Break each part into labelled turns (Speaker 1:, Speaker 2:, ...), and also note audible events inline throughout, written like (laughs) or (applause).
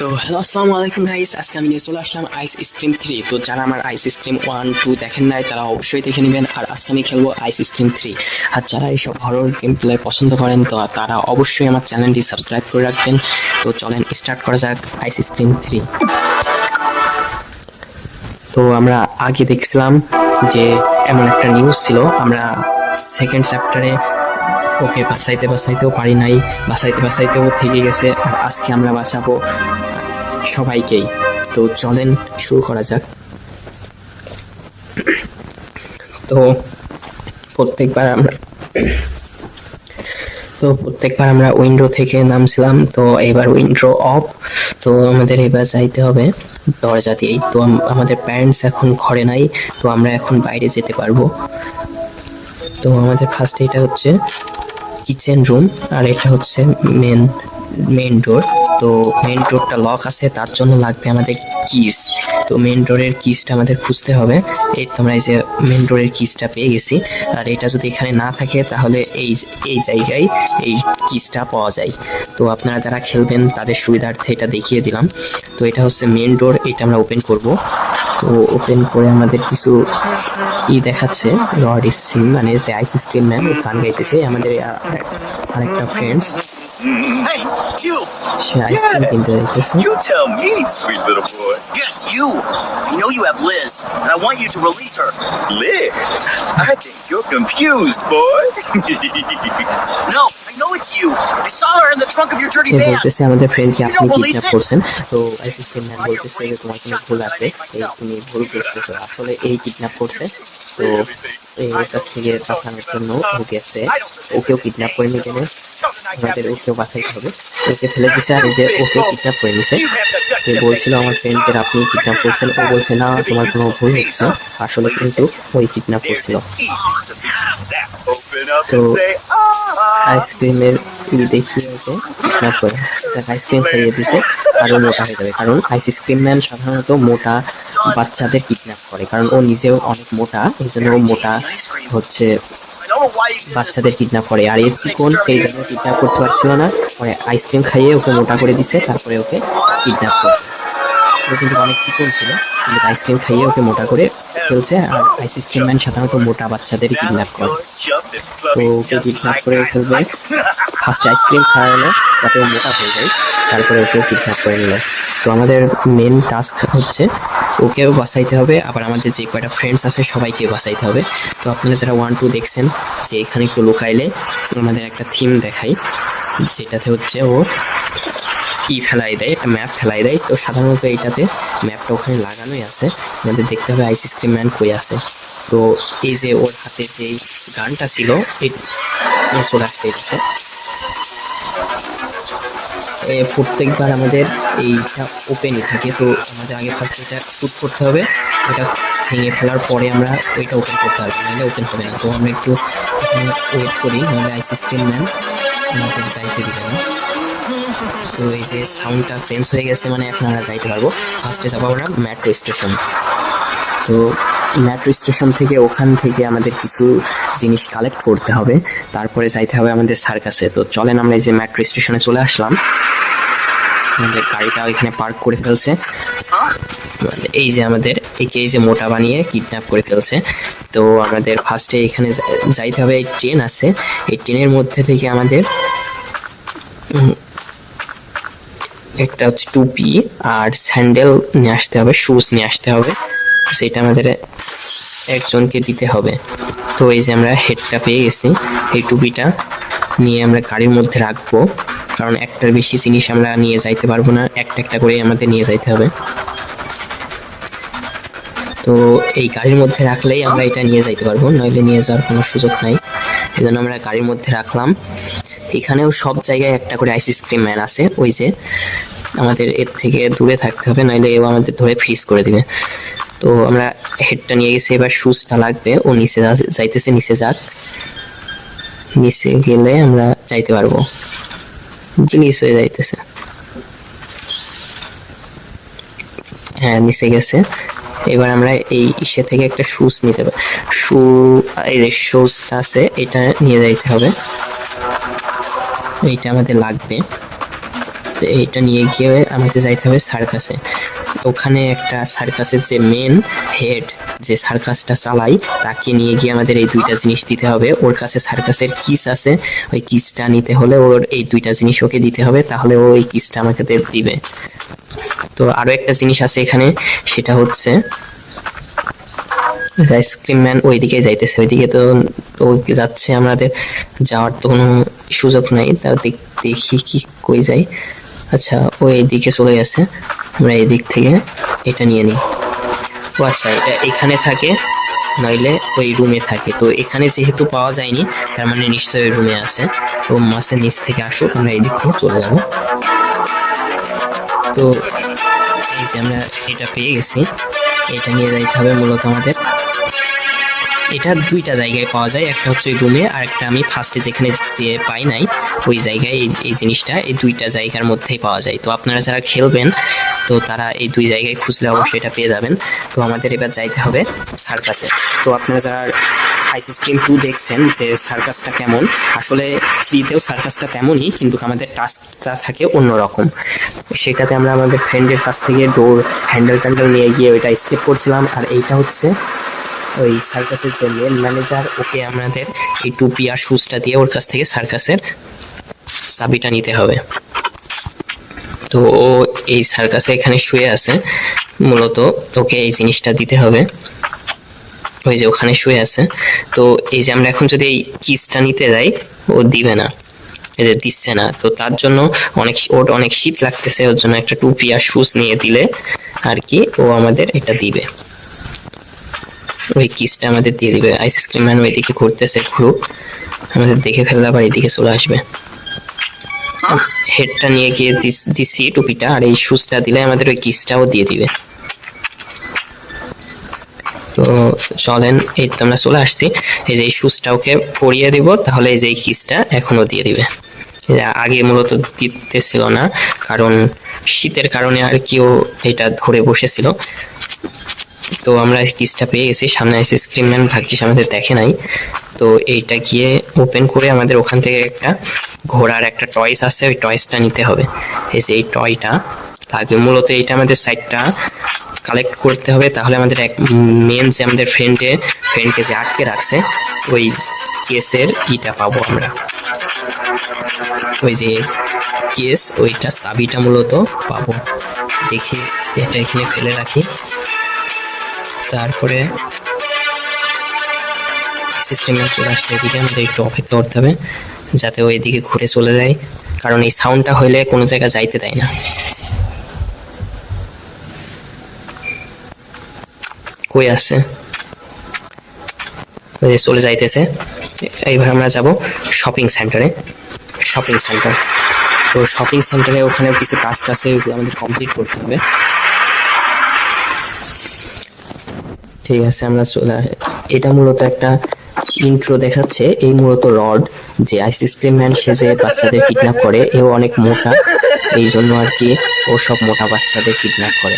Speaker 1: তো হ্যালো, আসসালামু আলাইকুম গাইস আজকে আমি নিয়ে চলে আসলাম আইস স্ক্রিম থ্রি তো যারা আমার আইস স্ক্রিম ওয়ান টু দেখেন নাই, তারা অবশ্যই দেখে নেবেন। আর আজকে আমি খেলব আইস স্ক্রিম থ্রি আর যারা এইসব হরর গেম প্লে পছন্দ করেন, তো তারা অবশ্যই আমার চ্যানেলটি সাবস্ক্রাইব করে রাখবেন। তো চলেন স্টার্ট করা যাক আইস স্ক্রিম থ্রি তো আমরা আগে দেখছিলাম যে এমন একটা নিউজ ছিল। আমরা সেকেন্ড চ্যাপ্টারে ওকে বাঁচাইতে বাঁচাইতেও পারি নাই বাঁচাইতে বাঁচাইতেও থেকে গেছে। আর আজকে আমরা বাঁচাবো সবাইকেই। তো চলেন, শুরু করা যাক। তো প্রত্যেকবার আমরা তো প্রত্যেকবার আমরা উইন্ডো থেকে নামছিলাম, তো এবার উইন্ডো অফ। তো আমাদের এবার যাইতে হবে দরজা দিয়েই। তো আমাদের প্যারেন্টস এখন ঘরে নাই, তো আমরা এখন বাইরে যেতে পারব। তো আমাদের ফার্স্ট এটা হচ্ছে কিচেন রুম আর এটা হচ্ছে মেন মেন ডোর তো মেন ডোরটা লক আছে, তার জন্য লাগবে আমাদের কিস তো মেন ডোরের কিসটা আমাদের খুঁজতে হবে। এই তোমরা এই যে মেন ডোরের কিসটা পেয়ে গেছি। আর এটা যদি এখানে না থাকে, তাহলে এই এই জায়গায় এই কিসটা পাওয়া যায়। তো আপনারা যারা খেলবেন, তাদের সুবিধার্থে এটা দেখিয়ে দিলাম। তো এটা হচ্ছে মেন ডোর এটা আমরা ওপেন করব। তো ওপেন করে আমাদের কিছু ই দেখাচ্ছে রড স্ক্রিন মানে যে আইস স্ক্রিন ম্যান গান গাইতেছে। আমাদের আরেকটা
Speaker 2: friends you!
Speaker 1: সে আইসক্রিম কিনতে যাইতেছে
Speaker 2: You tell me, sweet little boy. Yes, you! I know you have Liz, and I want you to release her. Liz? I think you're confused, boy. (laughs) no, I know it's you. I saw her in the trunk of your dirty
Speaker 1: say
Speaker 2: van.
Speaker 1: বলতেছে আমাদের ফ্রেন্ডকে আপনি kidnap করছেন তো আইস screen man বলতেছে যে তোমার কোনো ভুল আছে এই তুমি ভুল করতেছো আসলে এই কিডন্যাপ করছে তো এই ওর কাছ থেকে বাঁচানোর জন্য ও গেছে ওকেও কিডন্যাপ করে নিয়ে গেলে আমাদের ওকেও বাঁচাইতে হবে। ওকে ফেলে দিছে আর এই যে ওকে কিডন্যাপ করে নিছে। সে বলছিল আমার ফ্রেন্ডদের আপনি কিডন্যাপ করছেন। ও বলছে, না, তোমার কোনো ভুল হচ্ছে। আসলে কিন্তু ওই কিডন্যাপ করছিল।
Speaker 2: ah!
Speaker 1: আইসক্রিমের দেখিয়ে ওকে কিডন্যাপ করে। আইসক্রিম খাইয়ে দিছে, আরও মোটা হয়ে যাবে। কারণ আইসক্রিম ম্যান সাধারণত মোটা বাচ্চাদের কিডন্যাপ করে। কারণ ও নিজেও অনেক মোটা, এই জন্য ও মোটা হচ্ছে বাচ্চাদের কিডন্যাপ করে। আর এই চিকন এই জন্য কিডন্যাপ করতে পারছিল না। পরে আইসক্রিম খাইয়ে ওকে মোটা করে দিছে, তারপরে ওকে কিডন্যাপ করে। ও কিন্তু অনেক চিকন ছিল, কিন্তু আইসক্রিম খাইয়ে ওকে মোটা করে ফেলছে। আর আইসক্রিম ম্যান সাধারণত মোটা বাচ্চাদের কিডন্যাপ করে। তো ওকে কিডন্যাপ করে ফেলবে। ফার্স্টে আইসক্রিম খাওয়ালো, যাতে মোটা হয়ে যায়। তারপরে ওকে কিডন্যাপ করে নিল। তো আমাদের মেন টাস্ক হচ্ছে ওকেও বাঁচাইতে হবে আবার আমাদের যে কয়টা ফ্রেন্ডস আছে সবাইকে বাঁচাইতে হবে। তো আপনারা যারা ওয়ান টু দেখছেন যে এখানে একটু লুকাইলে আমাদের একটা থিম দেখাই যেটাতে হচ্ছে ও ই ফেলাই দেয় একটা ম্যাপ ফেলাই দেয়। তো সাধারণত এইটাতে ম্যাপটা ওখানে লাগানোই আছে আমাদের দেখতে হবে আইস স্ক্রিম ম্যান কই আছে। তো এই যে ওর হাতে যে গানটা ছিল চলে এ, প্রত্যেকবার আমাদের এইটা ওপেনই থাকে, তো আমাদের আগে ফার্স্ট এটা শ্যুট করতে হবে। এটা ভেঙে ফেলার পরে আমরা ওইটা ওপেন করতে পারব নাহলে ওপেন হবে না। তো আমরা একটু ওয়েট করি, নাহলে আইস স্ক্রিন ম্যান আমাদের যাইতে দিবে না। তো এই যে সাউন্ডটা চেঞ্জ হয়ে গেছে মানে এখন আমরা যাইতে পারব। ফার্স্টে যাব আমরা মেট্রো স্টেশন তো মেট্রো স্টেশন থেকে ওখান থেকে আমাদের কিছু জিনিস কালেক্ট করতে হবে। তারপরে যাইতে হবে আমাদের সার্কাসে তো চলেন আমরা এই যে মেট্রো স্টেশনে চলে আসলাম। আমাদের গাড়িটা এখানে পার্ক করে ফেলছে। এই যে আমাদের একে এই যে মোটা বানিয়ে কিডন্যাপ করে ফেলছে। তো আমাদের ফার্স্টে এখানে যাইতে হবে, এই ট্রেন আছে। এই ট্রেনের মধ্যে থেকে আমাদের একটা হচ্ছে টুপি আর স্যান্ডেল নিয়ে আসতে হবে শুজ নিয়ে আসতে হবে। সেটা আমাদের একজনকে দিতে হবে। তো এই যে আমরা হেডটা পেয়ে গেছি, এই টুপিটা নিয়ে আমরা গাড়ির মধ্যে রাখব। কারণ একটার বেশি জিনিস আমরা নিয়ে যাইতে পারব না, একটা একটা করে আমাদের নিয়ে যাইতে হবে। তো এই গাড়ির মধ্যে রাখলেই আমরা এটা নিয়ে যাইতে পারব, নইলে নিয়ে যাওয়ার কোনো সুযোগ নাই। এই জন্য আমরা গাড়ির মধ্যে রাখলাম। এখানেও সব জায়গায় একটা করে আইস ক্রিম ম্যান আছে, ওই যে আমাদের এর থেকে দূরে থাকতে হবে, নইলে এও আমাদের ধরে ফ্রিজ করে দিবে। তো আমরা হেডটা নিয়ে গেছি, এবার শুজটা লাগবে। ও নিচে যাইতেছে, নিচে যাক। নিচে গেলে আমরা যাইতে পারব। গ্লিস হয়ে যাইতেছে। হ্যাঁ নিচে গেছে। এবার আমরা এই ইসে থেকে একটা শুজ নিতে পারি শু এই যে শুজটা আছে, এটা নিয়ে যাইতে হবে। এইটা আমাদের লাগবে। তো এইটা নিয়ে গিয়ে আমাদের যাইতে হবে সার্কাসে। ওখানে একটা সার্কাসের যে মেন হেড যে সার্কাসটা চালাই তাকে নিয়ে গিয়ে আমাদের এই দুইটা জিনিস দিতে হবে। ওর কাছে সার্কাসের কিস আছে। ওই কিসটা নিতে হলে ওর এই দুইটা জিনিস ওকে দিতে হবে। তাহলে ও এই কিসটা আমাকে দিবে। তো আরও একটা জিনিস আছে এখানে, সেটা হচ্ছে আইসক্রিম ম্যান ওইদিকে যাইতেছে। ওইদিকে তো তো যাচ্ছে আমাদের, যাওয়ার তো কোনো সুযোগ নাই। তা দেখ- কি কই যাই আচ্ছা ও এইদিকে চলে গেছে। আমরা এই দিক থেকে এটা নিয়ে নিই। ও আচ্ছা এটা এখানে থাকে, নইলে ওই রুমে থাকে। তো এখানে যেহেতু পাওয়া যায়নি, তার মানে নিশ্চয়ই ওই রুমে আছে। তো মাসের নিচ থেকে আসুক, আমরা এই দিক থেকে চলে যাব। তো এই যে আমরা এটা পেয়ে গেছি। এটা নিয়ে যাইতে হবে মূলত আমাদের। এটা দুইটা জায়গায় পাওয়া যায়, একটা হচ্ছে রুমে আর একটা আমি ফার্স্টে যেখানে যে পাই নাই, ওই জায়গায় এই এই জিনিসটা, এই দুইটা জায়গার মধ্যেই পাওয়া যায়। তো আপনারা যারা খেলবেন, তো তারা এই দুই জায়গায় খুঁজলে অবশ্যই এটা পেয়ে যাবেন। তো আমাদের এবার যাইতে হবে সার্কাসে তো আপনারা যারা আইস ক্রিম টু দেখছেন, যে সার্কাসটা কেমন? আসলে থ্রিতেও সার্কাসটা তেমনই, কিন্তু আমাদের টাস্কটা থাকে অন্যরকম। সেটাতে আমরা আমাদের ফ্রেন্ডের কাছ থেকে ডোর হ্যান্ডেল ট্যান্ডেল নিয়ে গিয়ে ওইটা স্কেপ করছিলাম, আর এইটা হচ্ছে ওই সার্কাসের যে মেন ম্যানেজার ওকে আমাদের এই টুপি আর শুজটা দিয়ে ওর কাছ থেকে সার্কাসের চাবিটা নিতে হবে। তো ও এই সার্কাসে এখানে শুয়ে আছে। মূলত ওকে এই জিনিসটা দিতে হবে। ওই যে ওখানে শুয়ে আছে। তো এই যে আমরা এখন যদি এই কিসটা নিতে যাই, ও দিবে না। এই যে দিচ্ছে না। তো তার জন্য অনেক ওর অনেক শীত লাগতেছে। ওর জন্য একটা টুপি আর শুজ নিয়ে দিলে আর কি ও আমাদের এটা দিবে। ওই কিসটা আমাদের দিয়ে দিবে। আইসক্রিম ম্যান ওইদিকে ঘুরতেছে ঘুরুক। আমাদের দেখে ফেললে আবার এদিকে চলে আসবে। হেডটা নিয়ে গিয়ে দিছি টুপিটা আর এই শুজটা দিলে আমাদের ওই কিসটাও দিয়ে দিবে। তো চলেন এই তো আমরা চলে আসছি। এই যে এই শুজটা ওকে পরিয়ে দিব তাহলে এই যে এই কিসটা এখনও দিয়ে দিবে। আগে মূলত দিতেছিল না কারণ শীতের কারণে আর কেউ এটা ধরে বসেছিল। তো আমরা কিসটা পেয়ে গেছি। সামনে এসে স্ক্রিন ম্যান ভাগ্যিস আমাদের দেখে নাই। তো এইটা গিয়ে ওপেন করে আমাদের ওখান থেকে একটা ঘোড়ার একটা টয়েস আছে, ওই টয়েসটা নিতে হবে। এই যে এই টয়টা লাগবে মূলত এইটা আমাদের সাইডটা কালেক্ট করতে হবে। তাহলে আমাদের এক মেন যে আমাদের ফ্রেন্ডে ফ্রেন্ডকে যে আটকে রাখছে, ওই কেসের ইটা পাবো আমরা। ওই যে কেস, ওইটা চাবিটা মূলত পাবো। দেখি, এটা এখানে ফেলে রাখি। তারপরে সিস্টেমে চলে আসছে, এদিকে আমাদের একটু অপেক্ষা করতে হবে, যাতে ওই দিকে ঘুরে চলে যায়, কারণ এই সাউন্ডটা হইলে কোনো জায়গা যাইতে দেয় না। কই আসছে? চলে যাইতেছে, এইবার আমরা যাব শপিং সেন্টারে শপিং সেন্টার তো শপিং সেন্টারে ওখানে কিছু কাজ আছে, ওগুলো আমাদের কমপ্লিট করতে হবে। ঠিক আছে আমরা চলে এটা মূলত একটা ইন্ট্রো দেখাচ্ছে এই মূলত রড যে আইসক্রিম ম্যান সে যে বাচ্চাদের কিডন্যাপ করে এও অনেক মোটা এই জন্য আর কি ও সব মোটা বাচ্চাদের কিডন্যাপ করে?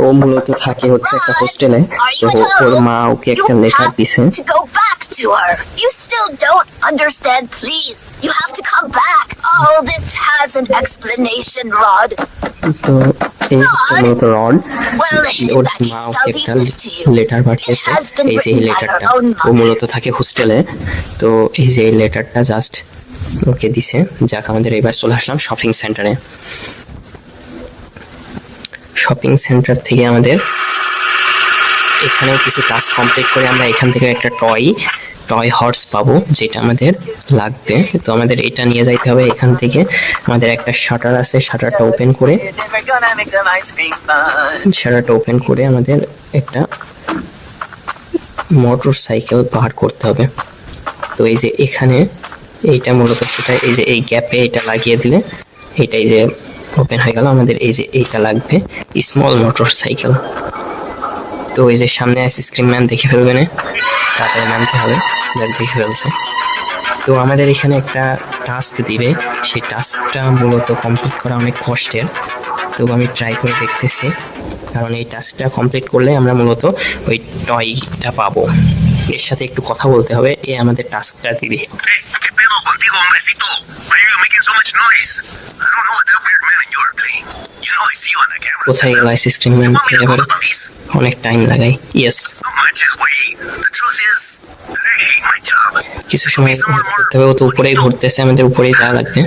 Speaker 1: ও মূলত থাকে হচ্ছে একটা হোস্টেলে তো ওর মা ওকে একটা লেটার দিছে.
Speaker 3: You still don't understand, please. You have to come back. Oh, this has an explanation, Rod.
Speaker 1: তো এই মূলত রড
Speaker 3: Well,
Speaker 1: ওর মা ওকে একটা. লেটার পাঠিয়েছে
Speaker 3: It has been
Speaker 1: এই যে লেটারটা ও. মূলত থাকে হোস্টেলে তো এই যে লেটারটা জাস্ট ওকে দিছে যাক আমাদের এবার চলে আসলাম শপিং সেন্টারে শপিং সেন্টার থেকে আমাদের এখানেও কিছু কাজ কমপ্লিট করে আমরা এখান থেকে একটা টয় টয় হর্স পাবো, যেটা আমাদের লাগবে। তো আমাদের এটা নিয়ে যাইতে হবে এখান থেকে। আমাদের একটা শাটার আছে শাটারটা ওপেন করে. শাটারটা ওপেন করে আমাদের একটা মোটর সাইকেল পার করতে হবে। তো এই যে এখানে, এইটা মূলত সেটা, এই যে এই গ্যাপে এটা লাগিয়ে দিলে এটাই যে ওপেন হয়ে গেল। আমাদের এই যে এইটা লাগবে স্মল মোটর সাইকেল তো এই যে সামনে আইসক্রিম ম্যান দেখে ফেলবে না নামতে হবে। যার দেখে ফেলছে। তো আমাদের এখানে একটা টাস্ক দিবে। সেই টাস্কটা মূলত কমপ্লিট করা অনেক কষ্টের। তো আমি ট্রাই করে দেখতেছি। কারণ এই টাস্কটা কমপ্লিট করলে আমরা মূলত ওই টয়টা পাবো। এর সাথে একটু কথা বলতে হবে। এ আমাদের টাস্কটা দিবে. কোথায় গেল
Speaker 2: the police?
Speaker 1: অনেক টাইম লাগাই ইয়েস কিছু সময় তো উপরেই ঘুরতেছে আমাদের উপরেই যাওয়া লাগবে।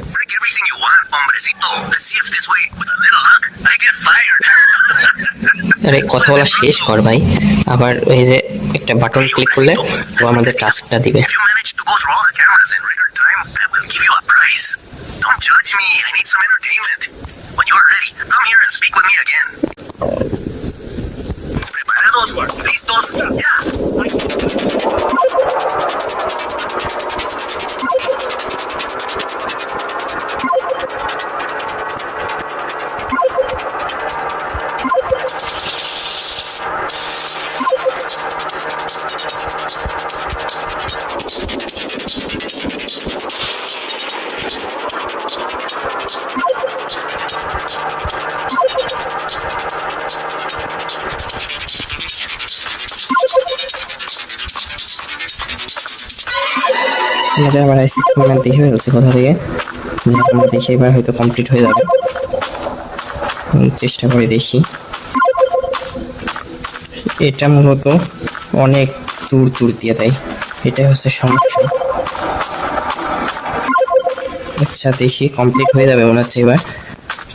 Speaker 1: আরে কথা বলা শেষ কর ভাই। আবার এই যে একটা বাটন ক্লিক করলে ও আমাদের টাস্কটা দিবে।
Speaker 2: onward. Please don't stop. Yeah.
Speaker 1: আমাদের আবার আইসিসি ম্যান দেখে ফেলছে কোথা থেকে? যে আমরা দেখি এবার হয়তো কমপ্লিট হয়ে যাবে। চেষ্টা করে দেখি। এটা মূলত অনেক দূর দূর দিয়ে দেয়। এটাই হচ্ছে সমস্যা। আচ্ছা দেখি কমপ্লিট হয়ে যাবে মনে হচ্ছে এবার।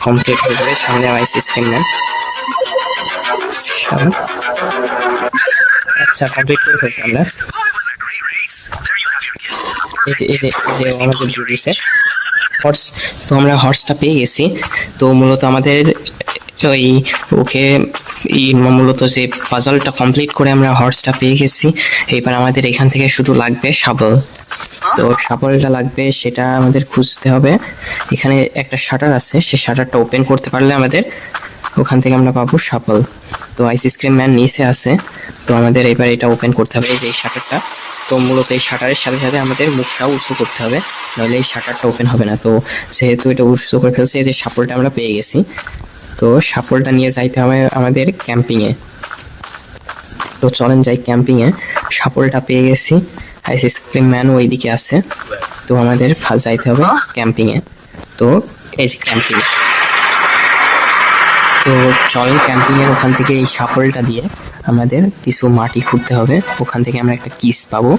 Speaker 1: কমপ্লিট হয়ে যাবে সামনে আইসি স্ক্রিন ম্যান আচ্ছা কমপ্লিট করে ফেলছি আমরা। যে. আমাদের দিয়ে দিছে। হর্স তো আমরা হর্সটা পেয়ে গেছি। তো মূলত আমাদের, ওই ওকে মূলত যে পাজলটা কমপ্লিট করে আমরা হর্সটা পেয়ে গেছি। এবার আমাদের এখান থেকে শুধু লাগবে শাবল। তো শাবলটা লাগবে, সেটা আমাদের খুঁজতে হবে। এখানে একটা শাটার আছে সেই শাটারটা ওপেন করতে পারলে আমাদের ওখান থেকে আমরা পাবো শাবল। তো আইস ক্রিম ম্যান নিচে আছে। তো আমাদের এবার এটা ওপেন করতে হবে, এই যে শাটারটা তো মূলত এই শাটারের সাথে সাথে আমাদের মুখটাও উঁচু করতে হবে। নাহলে এই শাটারটা ওপেন হবে না। তো যেহেতু এটা উঁচু করে ফেলছে এই যে সাপলটা আমরা পেয়ে গেছি। তো সাপলটা নিয়ে যাইতে হবে আমাদের ক্যাম্পিংয়ে তো চলেন যাই ক্যাম্পিংয়ে সাপলটা পেয়ে গেছি। আইস ক্রিম ম্যান ওইদিকে আছে। তো আমাদের যাইতে হবে ক্যাম্পিংয়ে তো এই যে ক্যাম্পিং তো চলেন ক্যাম্পিং এর ওখান থেকে এই সাপলটা দিয়ে আমাদের কিছু মাটি খুঁড়তে হবে। ওখান থেকে আমরা একটা কিস পাবো।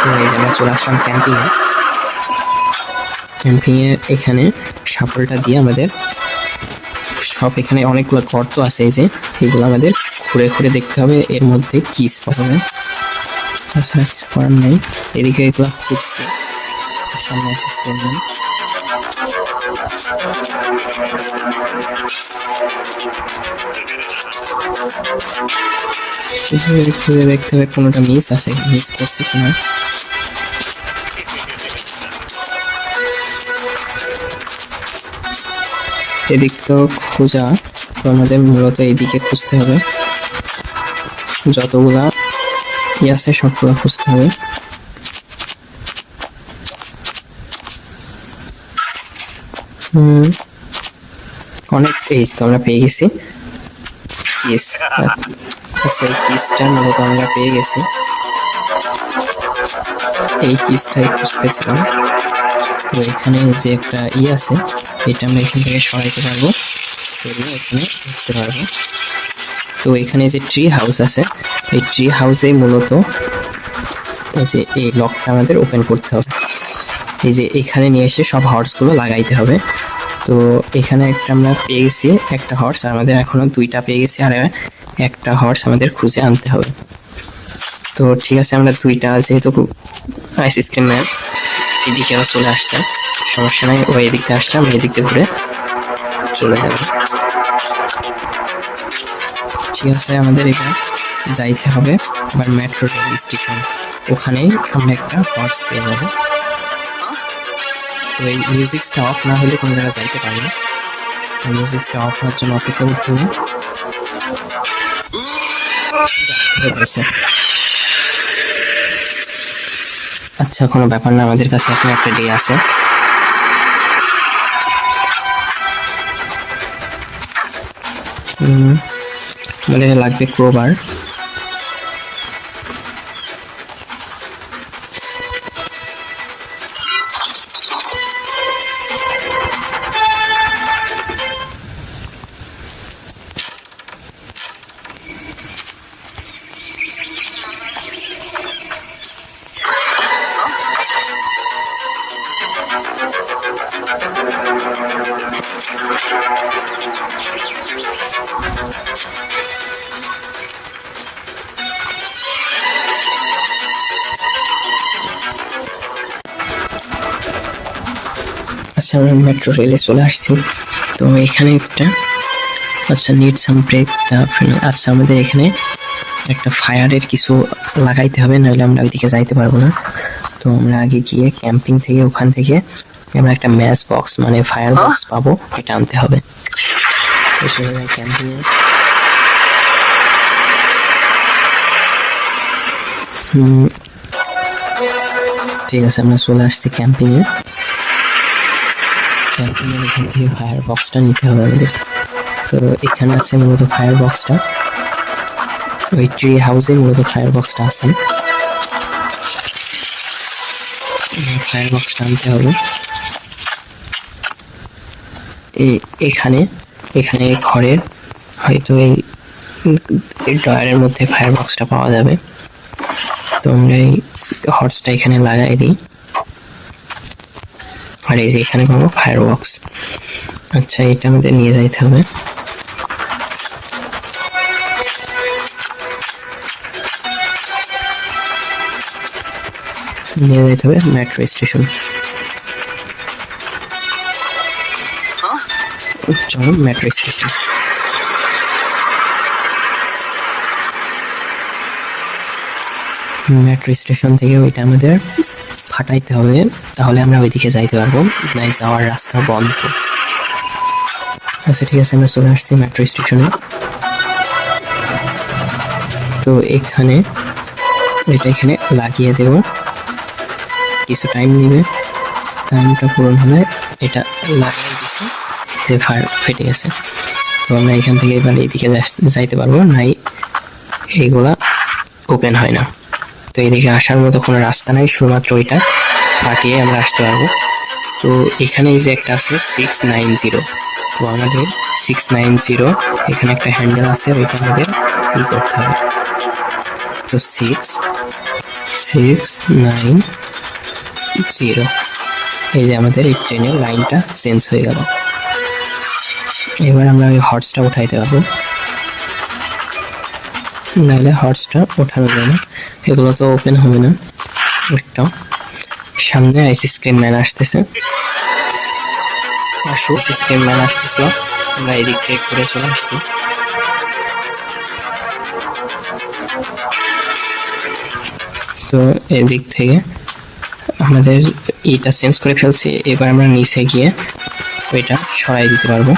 Speaker 1: তো এই যে আমরা চলে আসলাম ক্যাম্পিং এ। ক্যাম্পিং এ এখানে সাপলটা দিয়ে আমাদের সব এখানে অনেকগুলো গর্ত আছে এই যে, এগুলো আমাদের খুঁড়ে খুঁড়ে দেখতে হবে। এর মধ্যে কিস যায় তাছাড়া কিছু করার নেই। এদিকে এগুলো খুঁজছে সামনে অ্যাসিস্ট্যান্ট খুঁজে দেখতে হবে কোনোটা মিস আছে মিস করছি কিনা এদিক তো খোঁজা তো আমাদের মূলত এইদিকে খুঁজতে হবে যতগুলা ই আছে সবগুলো খুঁজতে হবে অনেক এই তো আমরা পেয়ে গেছি ইয়েস আচ্ছা এই কিসটা মূলত আমরা পেয়ে গেছি এই কিসটাই খুঁজতেছিলাম তো এখানে যে একটা ই আছে, এটা আমরা এখান থেকে সরাইতে পারব। এখানে দেখতে পারব। তো এখানে যে ট্রি হাউস আছে, এই ট্রি হাউসে মূলত এই যে এই লকটা আমাদের ওপেন করতে হবে। এই যে এখানে নিয়ে এসে সব হর্সগুলো লাগাইতে হবে। তো এখানে একটা আমরা পেয়ে গেছি, একটা হর্স আমাদের এখনও দুইটা পেয়ে গেছি, আর একটা হর্স আমাদের খুঁজে আনতে হবে। তো ঠিক আছে, আমরা দুইটা, যেহেতু আইস স্ক্রিন ম্যান এদিকে আবার চলে আসছে। সমস্যা নাই, ও এদিক থেকে আসছে, আমরা এদিক থেকে ঘুরে চলে যাব। ঠিক আছে, আমাদের এখানে যাইতে হবে, এবার মেট্রো রেল স্টেশন ওখানেই আমরা একটা হর্স পেয়ে যাব। তো এই মিউজিকটা অফ না হলে কোনো জায়গায় যাইতে পারি না। মিউজিকটা অফ হওয়ার জন্য অপেক্ষা করতে হবে। আচ্ছা কোনো ব্যাপার না, আমাদের কাছে এখন একটা ডে আছে। আমাদের লাগবে ক্রোবার আচ্ছা আমরা মেট্রো রেলে চলে আসছি। তো এখানে একটা আচ্ছা নিড সাম ব্রেক আচ্ছা আমাদের এখানে একটা ফায়ারের কিছু লাগাইতে হবে নাহলে আমরা ওইদিকে যাইতে পারব না। তো আমরা আগে গিয়ে ক্যাম্পিং থেকে ওখান থেকে আমরা একটা ম্যাচ বক্স মানে ফায়ার বক্স পাবো এটা আনতে হবে। ক্যাম্পিং ঠিক আছে আমরা চলে আসছি ক্যাম্পিং এ ক্যাম্পিং এর এখান থেকে ফায়ার বক্সটা নিতে হবে আমাদের। তো এখানে আছে মূলত ফায়ার বক্সটা ওই ট্রি হাউসে মূলত ফায়ার বক্সটা আছে। ফায়ার বক্সটা আনতে হবে। এখানে এখানে ঘরের হয়তো এই ড্রয়ারের মধ্যে ফায়ার বক্সটা পাওয়া যাবে। তো আমরা এই হর্সটা এখানে লাগাই দিই। আর এই যে এখানে পাবো ফায়ার বক্স আচ্ছা এটা আমাদের নিয়ে যাইতে হবে। নিয়ে যাইতে হবে মেট্রো স্টেশন চলো মেট্রো স্টেশন মেট্রো স্টেশন থেকে ওইটা আমাদের ফাটাইতে হবে, তাহলে আমরা ওইদিকে যাইতে পারব। নাই যাওয়ার রাস্তা বন্ধ। আচ্ছা ঠিক আছে, আমরা চলে আসছি মেট্রো স্টেশনে তো এখানে, এটা এখানে লাগিয়ে দেব। কিছু টাইম নেবে। টাইমটা পূরণ হলে এটা লাগিয়ে দিছি, যে ফেটে গেছে তো আমরা এখান থেকে এবার এইদিকে যাইতে পারব, নাই এইগুলা ওপেন হয় না। এদিকে আসার মতো কোনো রাস্তা নাই, শুধুমাত্র ওইটা। ফাটিয়ে আমরা আসতে পারব। তো এখানে যে একটা আছে সিক্স নাইন জিরো তো আমাদের সিক্স নাইন জিরো এখানে একটা হ্যান্ডেল আছে, ওইটা আমাদের ই করতে হবে। তো সিক্স সিক্স নাইন জিরো এই যে আমাদের এই ট্রেনের লাইনটা চেঞ্জ হয়ে গেল। এবার আমরা ওই হর্সটা উঠাইতে পারব। নাহলে হর্সটা ওঠানো যায় না। এগুলো তো ওপেন হবে না। একটা। সামনে আইসি স্ক্রিন ম্যান আসতেছে। আসো স্ক্রিন ম্যান আসতেছে। আমরা এদিক থেকে ঘুরে চলে আসছি। তো এদিক থেকে আমাদের এটা চেঞ্জ করে ফেলছি। এবার আমরা নিচে গিয়ে ওইটা সরাই দিতে পারব।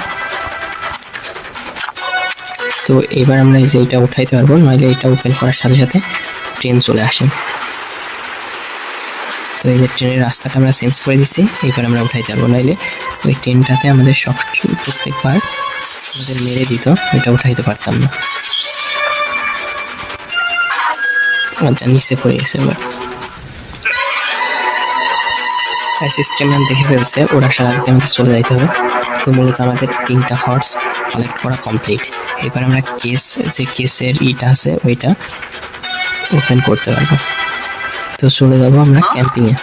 Speaker 1: তো এবার আমরা এই যে এটা উঠাইতে পারব, নইলে এটা ওপেন করার সাথে সাথে ট্রেন চলে আসে। তো এই যে ট্রেনের রাস্তাটা আমরা চেঞ্জ করে দিচ্ছি, এবার আমরা উঠাইতে পারব। নইলে ওই ট্রেনটাতে আমাদের সব প্রত্যেকবার আমাদের মেরে দিত, এটা উঠাইতে পারতাম না। আচ্ছা নিচে পড়ে গেছে এবার। সিস্টেম দেখে ফেলছে, ওরা সারা আমাদের চলে যাইতে হবে। তো মূলত আমাদের তিনটা হর্স কালেক্ট করা কমপ্লিট এবার আমরা কেস যে কেসের ইটা আছে ওইটা ওপেন করতে পারব। তো চলে যাব আমরা ক্যাম্পিং এ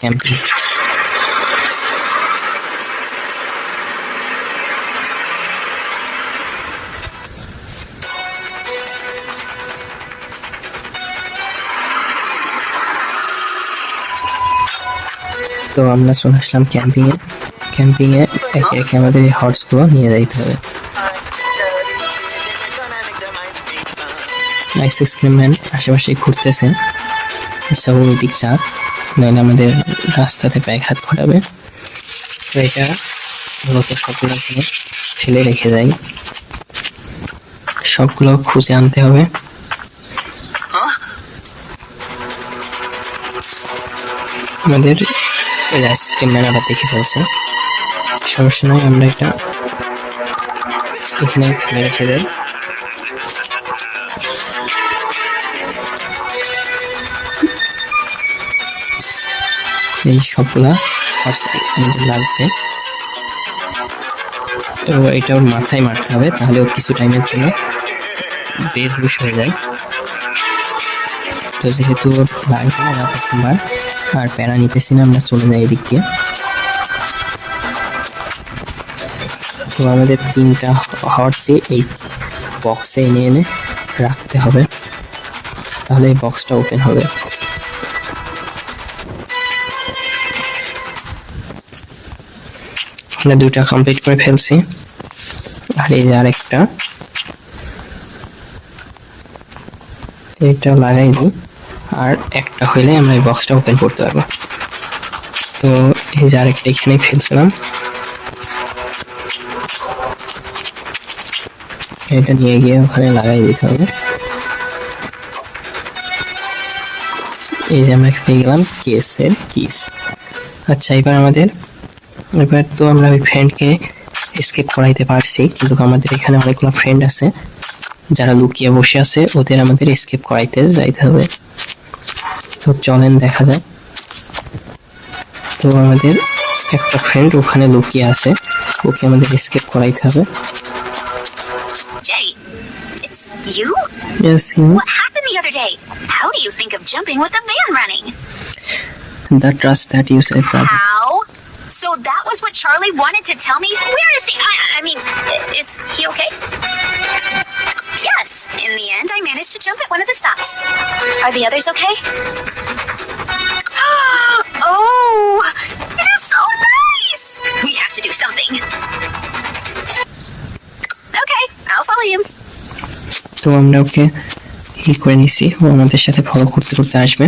Speaker 1: ক্যাম্পিং তো আমরা চলে আসলাম ক্যাম্পিং এ ক্যাম্পিং এ একে একে আমাদের এই হর্সগুলো নিয়ে যাইতে হবে। নাইস স্ক্রিমম্যান আশেপাশে ঘুরতেছে। আচ্ছা ওই দিক নাহলে আমাদের রাস্তাতে ব্যাঘাত ঘটাবে। তো এটা মূলত সবগুলো ফেলে রেখে যাই। সবগুলো খুঁজে আনতে হবে। আমাদের স্ক্রিমম্যান আবার দেখে ফেলছে। সমস্যা নয় আমরা এটা এখানে রেখে দেয় এই সবগুলা লাগবে। এবং এটা ওর মাথায় মারতে হবে, তাহলে ও কিছু টাইমের জন্য বের হুশ হয়ে যায়। তো যেহেতু ওর লাগবে না প্রথমবার আর প্যারা নিতেছি না, আমরা চলে যাই এদিক দিয়ে। তো আমাদের তিনটা হর্সই এই বক্সে এনে এনে রাখতে হবে। তাহলে এই বক্সটা ওপেন হবে। আমরা দুটা কমপ্লিট করে ফেলছি। আর এই যে আরেকটা। এটা লাগাই দিই আর একটা হইলে আমরা এই বক্সটা ওপেন করতে পারব। তো এই যে আরেকটা এখানে ফেলছিলাম। এটা নিয়ে গিয়ে ওখানে লাগাই দিতে হবে। এই যে আমরা পেয়ে গেলাম, কেসের কিস। আচ্ছা এবার আমাদের, এবার তো আমরা ওই ফ্রেন্ডকে স্কেপ করাইতে পারছি, কিন্তু আমাদের এখানে অনেকগুলো ফ্রেন্ড আছে। যারা লুকিয়ে বসে আছে, ওদের আমাদের স্কেপ করাইতে যাইতে হবে। তো চলেন, দেখা যায় তো আমাদের একটা ফ্রেন্ড ওখানে লুকিয়ে আছে, ওকে আমাদের স্কেপ করাইতে হবে।
Speaker 3: Jay, it's you?
Speaker 1: Yes, you.
Speaker 3: What happened the other day? How do you think of jumping with the van running?
Speaker 1: the trust that you said that
Speaker 3: How? So that was what Charlie wanted to tell me? Where is he? I, I mean, is he okay? Yes. In the end, I managed to jump at one of the stops. Are the others okay?
Speaker 1: তো আমরা ওকে ই করে নিছি ও আমাদের সাথে follow করতে করতে আসবে।